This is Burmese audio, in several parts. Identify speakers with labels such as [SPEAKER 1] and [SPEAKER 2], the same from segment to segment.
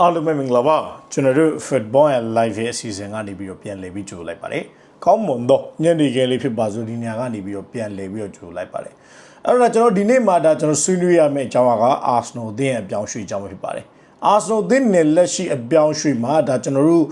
[SPEAKER 1] အားလုံးပဲမင်္ဂလာပါကျွန်တော်တို့ football and live ရဲ့အစီအစဉ်ကနေပြီးတော့ပြန်လည်ပြီးကြိုလိုက်ပါတယ်ကောင်းမွန်တော့ညနေခင်းလေးဖြစ်ပါစို့ဒီညကနေပြီးတော့ပြန်လည်ပြီးတော့ကြိုလိုက်ပါတယ်အဲ့တော့ကျွန်တော်ဒီနေ့မှာဒါကျွန်တော်ဆွေးနွေးရမယ့်အကြောင်းက Arsenal အသင်းရဲ့အပြောင်းရွှေ့အကြောင်းပဲဖြစ်ပါတယ် Arsenal အသင်းနဲ့လက်ရှိအပြောင်းရွှေ့မှာဒါကျွန်တော်တို့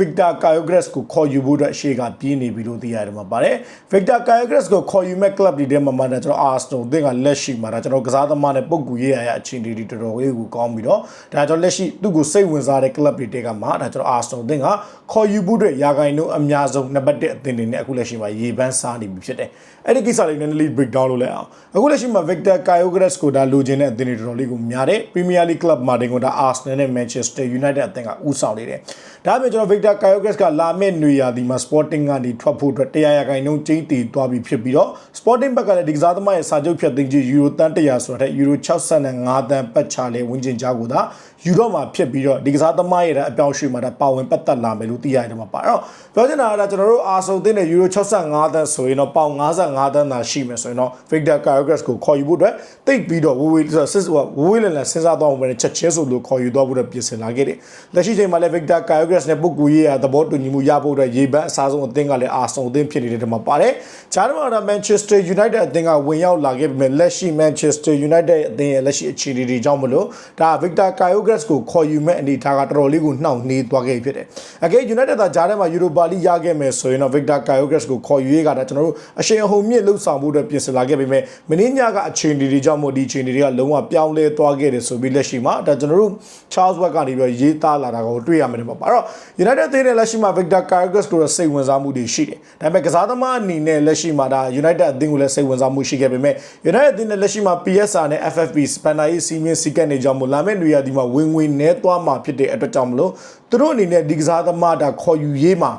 [SPEAKER 1] Victor Kyogres ကိုခေါ်ယူဖို့အတွက်အရှိကပြေးနေပြီလို့သိရတယ်မှာပါတယ် Victor Kyogres ကိုခေါ်ယူမဲ့ club တွေထဲမှာမှဒါကျွန်တော် Arsenal အသင်းကလက်ရှိမှာဒါကျွန်တော်ကစားသမားနဲ့ပုံကူရေးရရအခြေအနေတွေတော်တော်လေးကိုကောင်းပြီးတော့ဒါကျွန်တော်လက်ရှိသူ့ကိုစိတ်ဝင်စားတဲ့ club တွေတဲကမှဒါကျွန်တော် Arsenal အသင်းကခေါ်ယူဖို့အတွက်ရာဂိုင်တို့အများဆုံးနံပါတ်1အသင်းတွေနဲ့အခုလက်ရှိမှာရေပန်းစားနေပြီဖြစ်တယ်အဲ့ဒီကိစ္စလေးနည်းနည်းလေး break down လုပ်လိုက်အောင်အခုလက်ရှိမှာ Victor Kyogres ကိုဒါလိုချင်တဲ့အသင်းတွေတော်တော်လေးကိုများတယ် Premier League club မှာတင်ကဒါ Arsenal နဲ့ Manchester United အသင်းကဦးဆောင်နေတယ်ဒါပေမဲ့ကျွန်တော် Victor Kyogres ကလာမယ့်နွေရာသီမှာ Sporting ကနေထွက်ဖို့အတွက်တရားရဂိုင်နှုန်းကျင်းတည်သွားပြီဖြစ်ပြီးတော့ Sporting ဘက်ကလည်းဒီကစားသမားရဲ့စာချုပ်ဖြတ်သိမ်းခြင်း Euro တန်100ဆိုတဲ့ Euro 65တန်ပတ်ချလေဝင်းကျင်ကြားကိုသာယူတော့မှာဖြစ်ပြီးတော့ဒီကစားသမားရဲ့အပြောင်းရွှေ့မှာဒါပါဝင်ပတ်သက်လာမယ်လို့သိရတယ်မှာပါအဲ့တော့ပြောချင်တာကကျွန်တော်တို့အာဆိုတင်တဲ့ Euro 65တန်ဆိုရင်တော့ပေါင်55တန်သာရှိမယ်ဆိုရင်တော့ Victor Kyogres ကိုခေါ်ယူဖို့အတွက်တိတ်ပြီးတော့ဝေးဝေးဆိုစစ်ဝေးဝေးလည်လည်စဉ်းစားသွားအောင်ပဲချက်ချင်းဆိုလို့ခေါ်ယူသွားဖို့အတွက်ပြင်ဆင်လာခဲ့တယ်လက်ရှိချိန်မှာလည်း Victor Kyogres နဲ့ပုဂ္ဂိုလ်ရေးရသဘောတူညီမှုရဖို့အတွက်ရေပန်းအစားဆုံးအသင်းကလည်းအာဆုံအသင်းဖြစ်နေတဲ့တမှာပါတယ်ဂျားမှာတော့ Manchester United အသင်းကဝင်ရောက်လာခဲ့ပေမဲ့လက်ရှိ Manchester United အသင်းရဲ့လက်ရှိအခြေအနေတွေကြောင့်မလို့ဒါ Victor Kyogres ကိုခေါ်ယူမဲ့အနေထားကတော်တော်လေးကိုနှောင့်နှေးသွားခဲ့ဖြစ်တယ်အကဲ United ကဂျားထဲမှာ Europa League ရခဲ့မယ်ဆိုရင်တော့ Victor Kyogres ကိုခေါ်ယူရေးကဒါကျွန်တော်တို့အရှိန်အဟုန်မြင့်လှုပ်ဆောင်ဖို့အတွက်ပြင်ဆင်လာခဲ့ပေမဲ့မင်းညကအခြေအနေတွေကြောင့်မို့ဒီအခြေအနေတွေကလုံးဝပြောင်းလဲသွားခဲ့တယ်ဆိုပြီးလက်ရှိမှာဒါကျွန်တော်တို့ Charles Webb ကနေပြီးရေးသားလာတာကိုတွေ့ရမှာတယ်ပေါ့အဲ့တော့ United အသင်းနဲ့လက်ရှိမှာ Victor Kyogres ကိုစိတ်ဝင်စားမှုတွေရှိတယ်ဒါပေမဲ့ကစားသမားအနေနဲ့လက်ရှိမှာဒါ United အသင်းကိုလည်းစိတ်ဝင်စားမှုရှိခဲ့ပေမဲ့ United အသင်းနဲ့လက်ရှိမှာ PSR နဲ့ FFP Spanner ရေးစီမင်းစီကတ်နေကြောင်းမို့လာမယ့်နေရာဒီမှာဝင်ဝင်နဲသွားမှာဖြစ်တဲ့အတွက်ကြောင့်မလို့သူတို့အနေနဲ့ဒီကစားသမားဒါခေါ်ယူရေးမှာ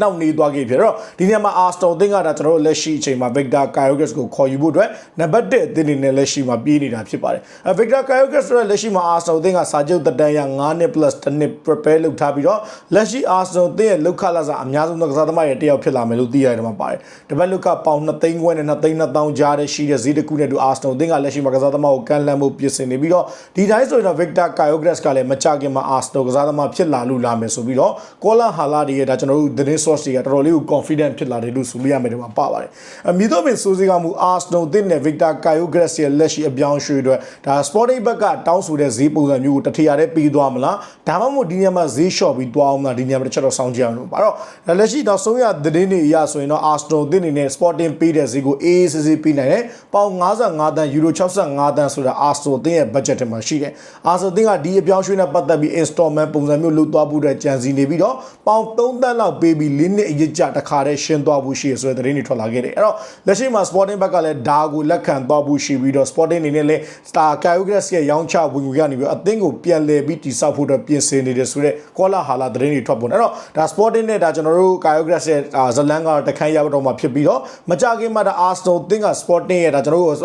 [SPEAKER 1] နောက်နေသွားခဲ့ဖြစ်တော့ဒီနေရာမှာ Arsenal အသင်းကဒါကျွန်တော်တို့လက်ရှိအချိန်မှာ Victor Kyogres ကိုခေါ်ယူဖို့အတွက်နံပါတ်1အသင်းအနေနဲ့လက်ရှိမှာပြေးနေတာဖြစ်ပါတယ်အဲ Victor Kyogres ဆိုတဲ့လက်ရှိမှာ Arsenal အသင်းကစာချုပ်တက်တန်းရ9နှစ် plus 1နှစ် prepare လုပ်ထားပြီးတော့လက်ရှိ Arsenal အသင်းရဲ့လောက်ခလာစားအများဆုံးသောကစားသမားရဲ့တယောက်ဖြစ်လာမယ်လို့သိရတယ်မှာပါတယ်တပတ်လောက်ကပေါင်2သိန်းခွဲနဲ့2သိန်း2000ကြားတဲ့ရှိတဲ့ဈေးတစ်ခုနဲ့တူ Arsenal အသင်းကလက်ရှိမှာကစားသမားကိုကန်လန့်မှုပြင်ဆင်နေပြီးတော့ဒီတိုင်းဆိုရင်တော့ Victor Kyogres ကလည်းမကြခင်မှာ Arsenal ကစားသမားဖြစ်လာလို့လာမယ်ဆိုပြီးတော့ Kola Hala တွေရဲ့ဒါကျွန်တော်တို့သတင်း source တွေကတော်တော်လေးကို confident ဖြစ်လာတယ်လို့ဆိုလို့ရမယ်ဒီမှာပါပါတယ်အမီတော့ပင်စိုးစည်းကမှု Arsenal အသင်းနဲ့ Victor Kyogres ရဲ့လက်ရှိအပြောင်းရွှေ့အတွက်ဒါ Sporting ဘက်ကတောင်းဆိုတဲ့ဈေးပုံစံမျိုးကိုတထရတဲ့ပေးသွားမလားဒါမှမဟုတ်ဒီညမှာဈေးလျှော့ပြီးသွားအောင်လားဒီညမှာတစ်ချက်တော့စောင့်ကြည့်အောင်လို့ပါတော့လက်ရှိတော့ဆုံးရသတင်းတွေအရဆိုရင်တော့ Arsenal အသင်းအနေနဲ့ Sporting ပေးတဲ့ဈေးကိုအေးအေးဆေးဆေးပေးနိုင်တယ်ပေါင်55တန် Euro 65တန်ဆိုတာ Arsenal အသင်းရဲ့ budget ထဲမှာရှိတယ် Arsenal အသင်းကဒီအပြောင်းရွှေ့နဲ့ပတ်သက်ပြီး installment ပုံစံမျိုးလုပ်သွားဖို့အတွက်ကြံစည်နေပြီးတော့ပေါင်3တန်းလောက်ပေးပြီး၄နှစ်အရစ်ကြတစ်ခါတည်းရှင်းသွားဖို့ရှိရဆိုတဲ့သတင်းတွေထွက်လာခဲ့တယ်အဲ့တော့လက်ရှိမှာ Sporting ဘက်ကလည်းဒါကိုလက်ခံသွားဖို့ရှိပြီးတော့ Sporting အနေနဲ့လည်း Star Kyogres ရဲ့ရောင်းချဝင်ငွေကနေပြီးအသင်းကိုပြန်လည်ပြီးတိစောက်ဖို့အတွက်ပြင်ဆင်နေတယ်ဆိုတော့ကောလာဟာလာသတင်းတွေထွက်ပေါ်နေအဲ့တော့ဒါ Sporting နဲ့ဒါကျွန်တော်တို့ Kyogres ရဲ့ဇလန်ကတခန်းရတော့မှာဖြစ်ပြီးတော့မကြခင်မှာဒါ Arsenal အသင်းက Sporting ရဲ့ဒါကျွန်တော်တို့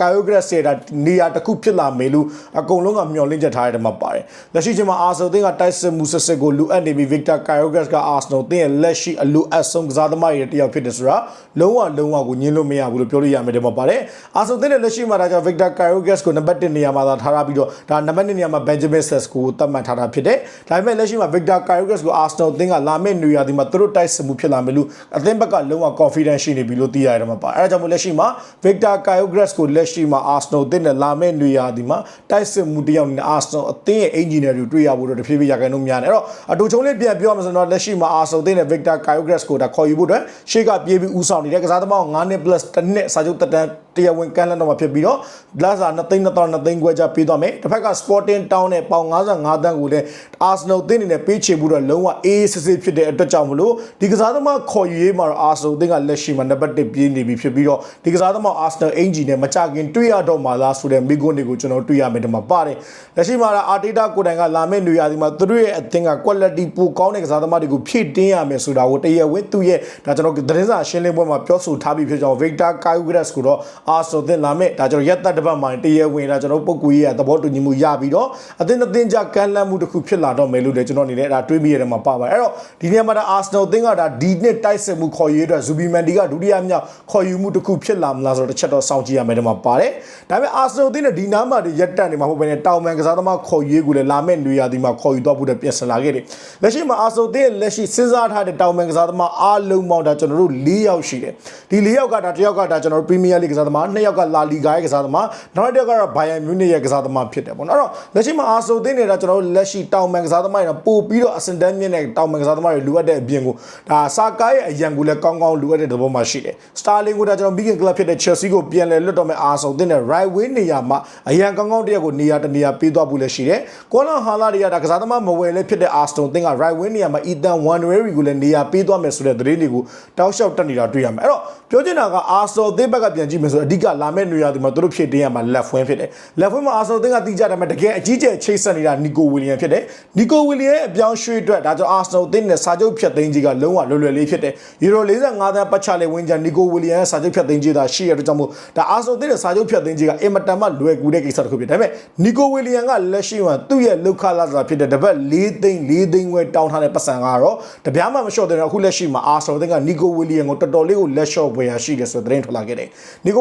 [SPEAKER 1] Kyogres ရဲ့ဒါနေရာတစ်ခုဖြစ်လာမယ်လို့အကုန်လုံးကမျှော်လင့်ချက်ထားရတဲ့မှာပါတယ်လက်ရှိချိန်မှာ Arsenal အသင်းကတိုက်စစ်မှုဆက်ဆက်ကိုလိုအပ်နေပြီး Victor Kyogres က Arsenal အသင်းရဲ့လက်ရှိအလိုအပ်ဆုံးကစားသမားရဲ့တယောက်ဖြစ်တယ်ဆိုတာလုံးဝလုံးဝကိုညှင်းလို့မရဘူးလို့ပြောလို့ရမယ်ဒီမှာပါတယ်အာဆိုတဲ့လက်ရှိမှာဒါကြောင့် Victor Kyogres ကိုနံပါတ်1နေရာမှာသာထားပြီးတော့ဒါနံပါတ်2နေရာမှာ Benjamin Sesko ကိုသတ်မှတ်ထားတာဖြစ်တယ်ဒါပေမဲ့လက်ရှိမှာ Victor Kyogres ကို Arsenal အသင်းကလာမယ့်နေရာဒီမှာသူတို့တိုက်စစ်မှုဖြစ်လာမယ်လို့အသင်းဘက်ကလုံးဝ confidence ရှိနေပြီလို့သိရတယ်မှာပါအဲဒါကြောင့်မို့လက်ရှိမှာ Victor Kyogres ကိုလက်ရှိမှာ Arsenal အသင်းနဲ့လာမယ့်နေရာဒီမှာတိုက်စစ်မှုတယောက်နဲ့ Arsenal အသင်းရဲ့ engineer တွေတွေ့ရဖို့တော့တဖြည်းဖြည်းရခိုင်နှုန်းများနေအဲ့တော့အတူချုံလေးပြန်ပြောမှဆိုတော့လက်ရှိမှာ Arsenal အသင်းနဲ့ Victor Kyogres ကိုဒါခေါ်ယူဖို့အတွက်ရှေ့ကပြေးပြီးဦးဆောင်နေတဲ့ကစားသမား9နှစ် plus တစ်နှစ်စာချုပ်တက်တန်း တရားဝင်ကန်လန်တော့မှာဖြစ်ပြီးတော့လာစာ2သိန်း2000 2သိန်းခွဲကြပေးသွားမယ်တစ်ဖက်က Sporting Town နဲ့ပေါင်55တန်းကိုလည်း Arsenal တင်းနေနဲ့ပေးချေဖို့တော့လုံးဝအေးစစ်စစ်ဖြစ်တဲ့အတွက်ကြောင့်မလို့ဒီကစားသမားခေါ်ယူရေးမှာတော့ Arsenal တင်းကလက်ရှိမှာနံပါတ်1ပြေးနေပြီဖြစ်ပြီးတော့ဒီကစားသမား Arsenal အင်ဂျီနဲ့မကြခင်တွေ့ရတော့မှလားဆိုတဲ့မိကွန်းတွေကိုကျွန်တော်တွေ့ရမယ်ဒီမှာပါတယ်လက်ရှိမှာတော့ Arteta ကိုယ်တိုင်ကလာမယ့်နေရာဒီမှာသူတို့ရဲ့အသင်းက quality ပိုကောင်းတဲ့ကစားသမားတွေကိုဖြည့်တင်းရမယ်မယ်ဆိုတာကိုတရားဝင်သူ့ရဲ့ဒါကျွန်တော်သတင်းစာရှင်းလင်းပွဲမှာပြောဆိုထားပြီးဖြစ်ကြောင်း Victor Kayugras ကိုတော့ Arsenal တင်လာမဲ့ဒါကျွန်တော်ရက်သက်တစ်ပတ်မှာတရားဝင်ဒါကျွန်တော်ပုဂ္ဂိုလ်ရေးသဘောတူညီမှုရပြီးတော့အသင်းအသင်းကြကမ်းလှမ်းမှုတစ်ခုဖြစ်လာတော့မယ်လို့လည်းကျွန်တော်အနေနဲ့ဒါတွေးမိရတဲ့မှာပါပါတယ်အဲ့တော့ဒီနေရာမှာဒါ Arsenal အသင်းကဒါဒီနှစ်တိုက်စစ်မှုခေါ်ရေးအတွက် Zubimendi ကဒုတိယမြောက်ခေါ်ယူမှုတစ်ခုဖြစ်လာမလားဆိုတော့တစ်ချက်တော့စောင့်ကြည့်ရမယ်ဒီမှာပါတယ်ဒါပေမဲ့ Arsenal အသင်းနဲ့ဒီနားမှာဒီရက်တက်နေမှာမဟုတ်ဘဲနဲ့တောင်မန်ကစားသမားခေါ်ရေးကိုလည်းလာမဲ့နေရာဒီမှာခေါ်ယူတော့ဖို့တပြင်ဆင်လာခဲ့တယ်လက်ရှိမှာ Arsenal အသင်းလက်ရှိစဉ်းစားထားတဲ့တောင်မန်ကစားသမားအားလုံးပေါင်းဒါကျွန်တော်တို့၄ယောက်ရှိတယ်ဒီ၄ယောက်ကဒါတစ်ယောက်ကဒါကျွန်တော်တို့ Premier League ကစားသမားနှစ်ယောက်ကလာလီဂါရဲ့ကစားသမားနောက်တစ်ယောက်ကတော့ Bayern Munich ရဲ့ကစားသမားဖြစ်တယ်ပေါ့နော်အဲ့တော့လက်ရှိမှာ Arsenal အသင်းနေတာကျွန်တော်တို့လက်ရှိတောင်မန်ကစားသမားတွေပို့ပြီးတော့အစင်တန်းမြင့်တဲ့တောင်မန်ကစားသမားတွေလိုအပ်တဲ့အပြင်ကိုဒါစာကားရဲ့အရန်ကိုလည်းကောင်းကောင်းလိုအပ်တဲ့သဘောမှရှိတယ် Starling ကိုဒါကျွန်တော် Big Club ဖြစ်တဲ့ Chelsea ကိုပြန်လဲလွတ်တော့မဲ့ Arsenal အသင်းနဲ့ right wing နေရာမှာအရန်ကောင်းကောင်းတယောက်ကိုနေရာတနေရာပေးသွားဖို့လည်းရှိတယ်ကောလာဟာလာတွေကဒါကစားသမားမဝယ်လည်းဖြစ်တဲ့ Arsenal အသင်းက right wing နေရာမှာ Ethan Wandereri ကိုလည်းနေရာပေးသွားမယ်ဆိုတဲ့သတင်းတွေကိုတောက်လျှောက်တက်နေတာတွေ့ရမယ်အဲ့တော့ပြောချင်တာက Arsenal အသင်းဘက်ကပြန်ကြည့်မယ်ဆိုတော့အဓိကလာမဲ့နေရာဒီမှာသူတို့ဖြည့်တင်းရမှာ left wing ဖြစ်တယ် left wing မှာ Arsenal အသင်းကတီးကြတယ်မှာတကယ်အကြီးကျယ်ချိတ်ဆက်နေတာ Nico William ဖြစ်တယ် Nico William ရဲ့အပြောင်းရွှေ့အတွက်ဒါကြောင့် Arsenal အသင်းနဲ့စာချုပ်ဖြတ်သိမ်းကြီးကလုံးဝလွယ်လွယ်လေးဖြစ်တယ် Euro 45သန်းပတ်ချလေဝင်ကြ Nico William ရဲ့စာချုပ်ဖြတ်သိမ်းကြီးသာရှိရတဲ့ကြောင့်မို့ဒါ Arsenal အသင်းနဲ့စာချုပ်ဖြတ်သိမ်းကြီးကအင်မတန်မှလွယ်ကူတဲ့ကိစ္စတစ်ခုဖြစ်တယ်ဒါပေမဲ့ Nico William ကလက်ရှိမှာသူ့ရဲ့လောက်ခလာစာဖြစ်တဲ့တပတ်၄သိန်း၄သိန်းဝဲတောင်းထားတဲ့ပတ်စံကတော့တပြားမှမလျှော့တဲ့အခုလက်ရှိမှာ Arsenal အသင်းက Nico William ကိုတော်တော်လေးကိုလက်လျှော့ပွဲရရှိတယ်ဆိုတဲ့သတင်းထွက်လာခဲ့တယ်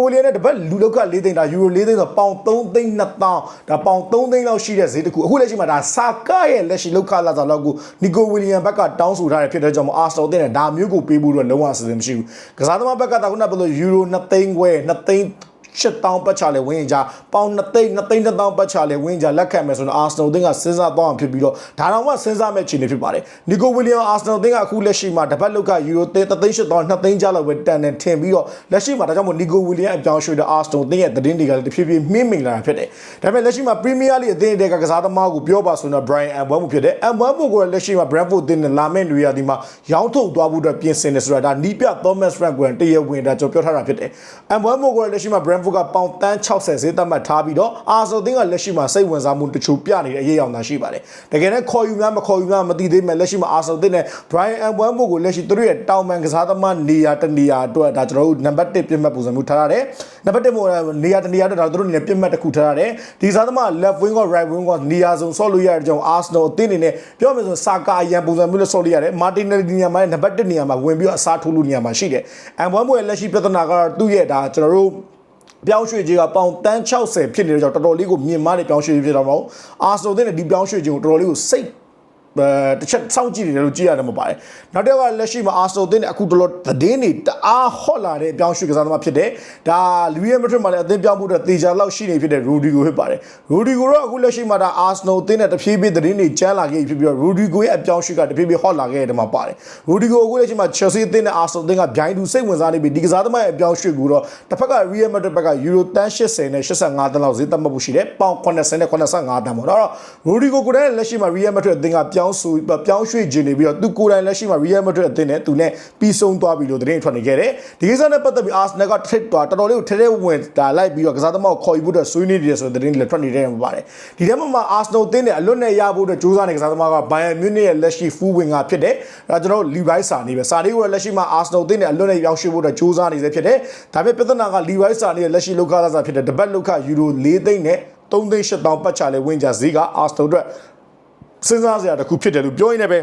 [SPEAKER 1] Nico William နဲ့တပတ်လူလောက်က၄သိန်းဒါ Euro ၄သိန်းဆိုပေါင်3သိန်း2တောင်းဒါပေါင်3သိန်းလောက်ရှိတဲ့ဈေးတစ်ခုအခုလက်ရှိမှာဒါစာကာရဲ့လက်ရှိလောက်ခလာစာလောက်ကို Nico William ဘက်ကတောင်းဆိုထားတဲ့ဖြစ်တဲ့ကြောင့်မို့ Arsenal အသင်းနဲ့ဒါမျိုးကိုပေးဖို့တော့လုံးဝအစီအစဉ်မရှိဘူးကစားသမားဘက်ကတာခုနကပြောလို့ Euro 2သိန်းခွဲ2သိန်း 8000ပတ်ချလေဝင်းကြပေါင်2သိန်း2သိန်း1000ပတ်ချလေဝင်းကြလက်ခံမယ်ဆိုတော့ Arsenal အသင်းကစဉ်းစားသွားအောင်ဖြစ်ပြီးတော့ဒါတော့မှစဉ်းစားမဲ့ခြေနေဖြစ်ပါတယ်။ Nico Williams Arsenal အသင်းကအခုလက်ရှိမှာတပတ်လောက်က Euro 3သိန်း8000 2သိန်းကျလောက်ပဲတန်တယ်ထင်ပြီးတော့လက်ရှိမှာဒါကြောင့်မို့ Nico Williams အပြောင်းရွှေ့တဲ့ Arsenal အသင်းရဲ့သတင်းတွေကလည်းတဖြည်းဖြည်းမြင့်မိလာတာဖြစ်တယ်။ဒါပေမဲ့လက်ရှိမှာ Premier League အသင်းတွေကကစားသမားကိုပြောပါဆိုတော့ Brian Mbeumo ဖြစ်တယ်။ Mbeumo ကိုလက်ရှိမှာ Brentford အသင်းနဲ့လာမယ့်နေရာဒီမှာရောင်းထုတ်သွားဖို့အတွက်ပြင်ဆင်နေဆိုတာဒါနီးပြ Thomas Frank ကိုတရားဝင်ဒါကျွန်တော်ပြောထားတာဖြစ်တယ်။ Mbeumo ကိုလက်ရှိမှာ Brentford ကပေါင်တန်း60ဈေးသတ်မှတ်ထားပြီးတော့အာဆယ်တင်းကလက်ရှိမှာစိတ်ဝင်စားမှုတချို့ပြနေတဲ့အရေးအယောင်သာရှိပါတယ်။တကယ်နဲ့ခေါ်ယူများမခေါ်ယူများမသိသေးမဲ့လက်ရှိမှာအာဆယ်တင်းနဲ့ Brian Mbeumo ကိုလက်ရှိသူတို့ရဲ့တောင်ပန်ကစားသမားနေရာတနေရာအတွက်ဒါကျွန်တော်တို့နံပါတ်1ပြစ်မှတ်ပုံစံမျိုးထားရတယ်။နံပါတ်1မို့နေရာတနေရာအတွက်ဒါသူတို့အနေနဲ့ပြစ်မှတ်တစ်ခုထားရတယ်။ဒီကစားသမား left wing က right wing ကနေရာစုံဆော့လို့ရတဲ့ကြောင့် Arsenal အသင်းအနေနဲ့ပြောမယ်ဆိုစာကာအရန်ပုံစံမျိုးလို့ဆော့လို့ရတယ်။ Martinelli နေရာမှာနံပါတ်1နေရာမှာဝင်ပြီးတော့အစားထိုးလို့နေရာမှာရှိတယ်။ Mbeumo ရဲ့လက်ရှိပြဿနာကတော့သူ့ရဲ့ဒါကျွန်တော်တို့ ပြောင်းရွှေ့ခြင်းကပေါင်တန်း60ဖြစ်နေတဲ့ကြောင့်တော်တော်လေးကိုမြင့်မားတဲ့ပြောင်းရွှေ့ခြင်းဖြစ်တော့မဟုတ်အာဆယ်တဲ့ဒီပြောင်းရွှေ့ခြင်းကိုတော်တော်လေးကိုစိတ်အဲ တစ်ချက်စောင့်ကြည့်နေတယ်လို့ကြည့်ရတယ်မပါတယ်နောက်တစ်ခါလက်ရှိမှာအာဆယ်တဲ့အခုတော်တော်သတင်းတွေတအားဟော့လာတဲ့အပြောင်းရွှေ့ကစားသမားဖြစ်တယ်ဒါလူရဲမထရစ်မှာလည်းအသင်းပြောင်းဖို့အတွက်တေချာလောက်ရှိနေဖြစ်တဲ့ရူဒီဂိုဖြစ်ပါတယ်ရူဒီဂိုတော့အခုလက်ရှိမှာဒါအာဆနယ်အသင်းနဲ့တဖြည်းဖြည်းသတင်းတွေကျန်းလာခဲ့ဖြစ်ပြီးတော့ရူဒီဂိုရဲ့အပြောင်းရွှေ့ကတဖြည်းဖြည်းဟော့လာခဲ့တဲ့မှာပါတယ်ရူဒီဂိုအခုလက်ရှိမှာ Chelsea အသင်းနဲ့အာဆနယ်အသင်းကဗျိုင်းတူစိတ်ဝင်စားနေပြီဒီကစားသမားရဲ့အပြောင်းရွှေ့ကိုတော့တစ်ဖက်က Real Madrid ဘက်ကယူရိုတန်း80နဲ့85တန်းလောက်ဈေးသတ်မှတ်ဖို့ရှိတယ်ပေါင်80နဲ့85တန်းပေါ့တော့ရူဒီဂိုကိုလည်းလက်ရှိမှာ Real Madrid အသင်းကပြောင်းဆိုပြောင်းရွှေ့ခြင်းနေပြီးတော့သူကိုယ်တိုင်လက်ရှိမှာ Real Madrid အသင်းနဲ့သူနဲ့ပြီးဆုံးသွားပြီလို့သတင်းထွက်နေခဲ့တယ်ဒီကိစ္စနဲ့ပတ်သက်ပြီး Arsenal ကထစ်တော်တော်တော်လေးကိုထဲထဲဝင်တာလိုက်ပြီးတော့ကစားသမားကိုခေါ်ယူဖို့အတွက်ဆွေးနွေးနေတယ်ဆိုတဲ့သတင်းတွေလည်းထွက်နေတယ်မှာပါတယ်ဒီထဲမှာ Arsenal အသင်းနဲ့အလွတ်နဲ့ရဖို့အတွက်ကြိုးစားနေကစားသမားက Bayern Munich ရဲ့လက်ရှိ full winger ဖြစ်တယ်ဒါကျွန်တော် Levi စာနေပဲစာနေကိုလက်ရှိမှာ Arsenal အသင်းနဲ့အလွတ်နဲ့ရောက်ရှိဖို့အတွက်ကြိုးစားနေစေဖြစ်တယ်ဒါပေမဲ့ပြဿနာက Levi စာနေရဲ့လက်ရှိလောက်ခလာစာဖြစ်တဲ့တပတ်လောက်ခယူရို၄သိန်းနဲ့3သိန်း8000ပတ်ချလဲဝင်ကြဈေးက Arsenal အတွက် စဉ်းစားစရာတစ်ခုဖြစ်တယ်လို့ပြောရင်းနဲ့ပဲ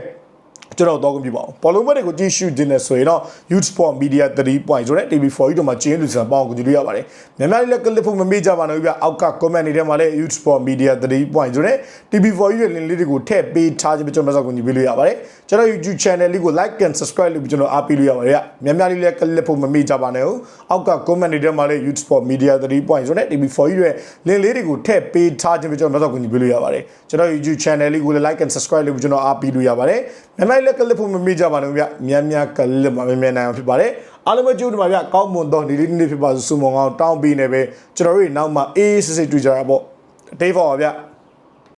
[SPEAKER 1] ကျွန်တော်တော့ကွန်ပြပါအောင်ဘောလုံးဘက်တွေကိုကြည့်ရှုတင်နေဆိုရင်တော့ Youth Sport Media 3 point ဆိုတဲ့ TV4 ကြီးတို့မှာကျင်းလူစံပေါင်းကိုကြည့်လို့ရပါတယ်မြန်မာလေးလည်း clip ဖို့မမေ့ကြပါနဲ့ဗျအောက်က comment တွေထဲမှာလည်း Youth Sport Media 3 point ဆိုတဲ့ TV4 ကြီးရဲ့ link လေးတွေကိုထည့်ပေးထားခြင်းပဲကျွန်တော်မဆောက်ကိုကြည့်ပေးလို့ရပါတယ်ကျွန်တော် YouTube channel လေးကို like and subscribe လုပ်ပြီးကျွန်တော်အားပေးလို့ရပါတယ်ဗျမြန်မာလေးလည်း clip ဖို့မမေ့ကြပါနဲ့ဟုတ်အောက်က comment တွေထဲမှာလည်း Youth Sport Media 3 point ဆိုတဲ့ TV4 ကြီးရဲ့ link လေးတွေကိုထည့်ပေးထားခြင်းပဲကျွန်တော်မဆောက်ကိုကြည့်ပေးလို့ရပါတယ်ကျွန်တော် YouTube channel လေးကိုလည်း like and subscribe လုပ်ပြီးကျွန်တော်အားပေးလို့ရပါတယ်မြန်မာလေးလည်း clip ဖို့မမေ့ကြပါနဲ့ဗျမြန်မြန်ကလစ်မှာမြန်မြန်နိုင်အောင်ဖြစ်ပါတယ်အားလုံးပဲကြိုးဒီမှာဗျကောင်းမွန်သောဒီလေးနေ့ဖြစ်ပါစုစုမုံအောင်တောင်းပေးနေပဲကျွန်တော်တို့နောက်မှာအေးအေးဆေးဆေးတွေ့ကြတာပေါ့တေးဖော်ပါဗျ